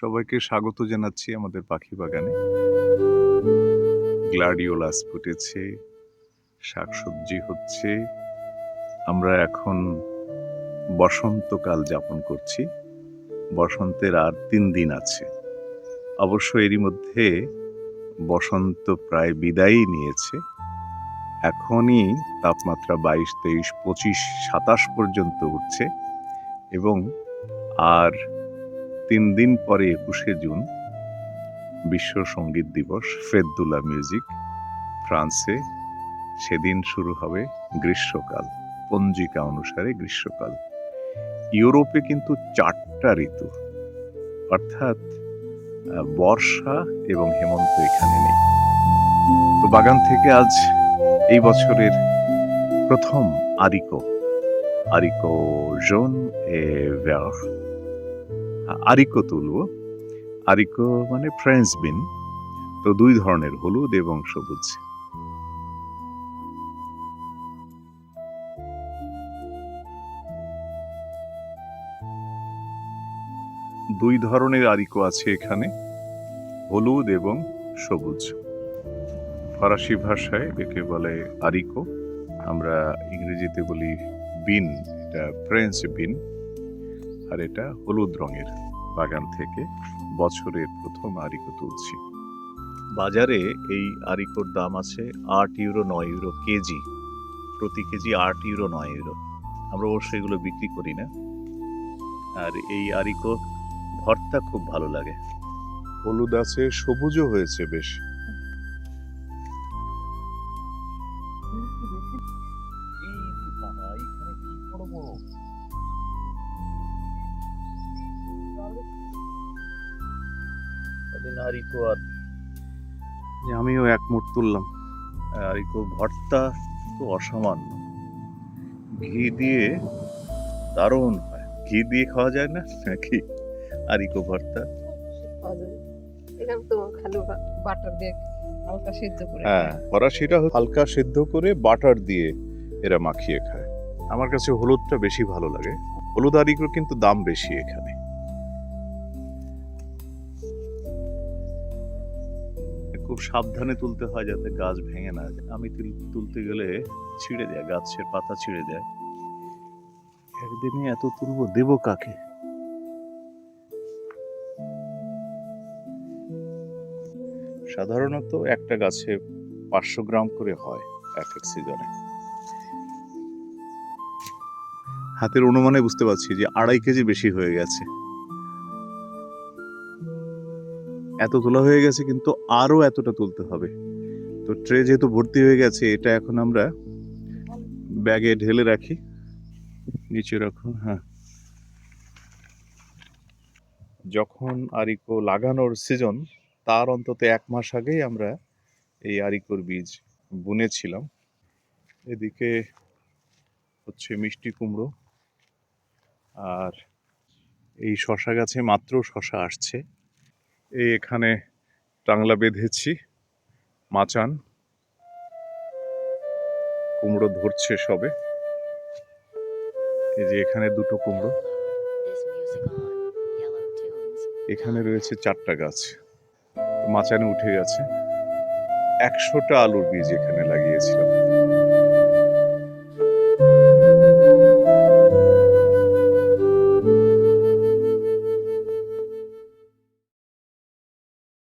সবাইকে স্বাগত জানাচ্ছি আমাদের পাখি বাগানে। গ্লাডিওলাস ফুটেছে, শাকসবজি হচ্ছে। আমরা এখন বসন্তকাল যাপন করছি। বসন্তের আর তিন দিন আছে। অবশ্য এরই মধ্যে বসন্ত প্রায় বিদায়ই নিয়েছে। এখনই তাপমাত্রা বাইশ, তেইশ, পঁচিশ, সাতাশ পর্যন্ত উঠছে এবং আর তিন দিন পরে একুশে জুন, বিশ্ব সংগীত দিবস ফেদুল্লা মিউজিক, ফ্রান্সে সেদিন শুরু হবে গ্রীষ্মকাল, পঞ্জিকা অনুসারে গ্রীষ্মকাল। ইউরোপে কিন্তু চারটা ঋতু, অর্থাৎ বর্ষা এবং হেমন্ত এখানে নেই। তো বাগান থেকে আজ এই বছরের প্রথম আরিকো আরিকো জোন এ ভের আরিকো তুলব আরিকো মানে ফ্রেঞ্চ বিন। তো দুই ধরনের, হলুদ এবং সবুজ। দুই ধরনের আরিকো আছে এখানে, হলুদ এবং সবুজ। ফরাসি ভাষায় একে বলে আরিকো। আমরা ইংরেজিতে বলি বিন, এটা ফ্রেঞ্চ বিন। আর এটা হলুদ রঙের বাগান থেকে বছরের প্রথম আরিকো তুলছি বাজারে এই আরিকোর দাম আছে আট ইউরো নয় ইউরো কেজি। প্রতি কেজি আট ইউরো নয় ইউরো। আমরা অবশ্য এগুলো বিক্রি করি না। আর এই আরিকো ভর্তা খুব ভালো লাগে। হলুদ আছে সবুজও হয়েছে বেশ। আরিকো আর যে আমিও এক মুঠ তুললাম। আরিকো ভর্তা তো অসামান্য। ঘি দিয়ে দারুণ হয়। ঘি দিয়ে খাওয়া যায় না? নাকি? আরিকো ভর্তা? হ্যাঁ ফরাসিটা হালকা সিদ্ধ করে বাটার দিয়ে এরা মাখিয়ে খায়। আমার কাছে হলুদটা বেশি ভালো লাগে। হলুদ আরিকোর কিন্তু দাম বেশি এখানে। খুব সাবধানে তুলতে হয় যাতে গাছ ভেঙে না যায়। আমি তুল- তুলতে গেলে ছিঁড়ে যায় গাছের পাতা ছিঁড়ে যায় একদিনে এত তুলব, দেবো কাকে? সাধারণত একটা গাছে পাঁচশো গ্রাম করে হয় এক এক সিজনে। হাতের অনুমানে বুঝতে পারছি যে আড়াই কেজি বেশি হয়ে গেছে। এত তোলা হয়ে গেছে, কিন্তু আরও এতটা তুলতে হবে। তো ট্রে যেহেতু ভর্তি হয়ে গেছে, এটা এখন আমরা ব্যাগে ঢেলে রাখি। নিচে রাখো হ্যাঁ। যখন আরিকো লাগানোর সিজন তার অন্তত এক মাস আগেই আমরা এই আরিকোর বীজ বুনেছিলাম। এদিকে হচ্ছে মিষ্টি কুমড়ো, আর এই শশা গাছে মাত্র শশা আসছে। এই এখানে টাংলা বেঁধেছি মাচান। কুমড়ো ধরছে সবে। এই যে এখানে দুটো কুমড়ো. এখানে রয়েছে চারটা গাছ। মাচানে উঠে গেছে। একশোটা আলুর বীজ এখানে লাগিয়েছিলাম।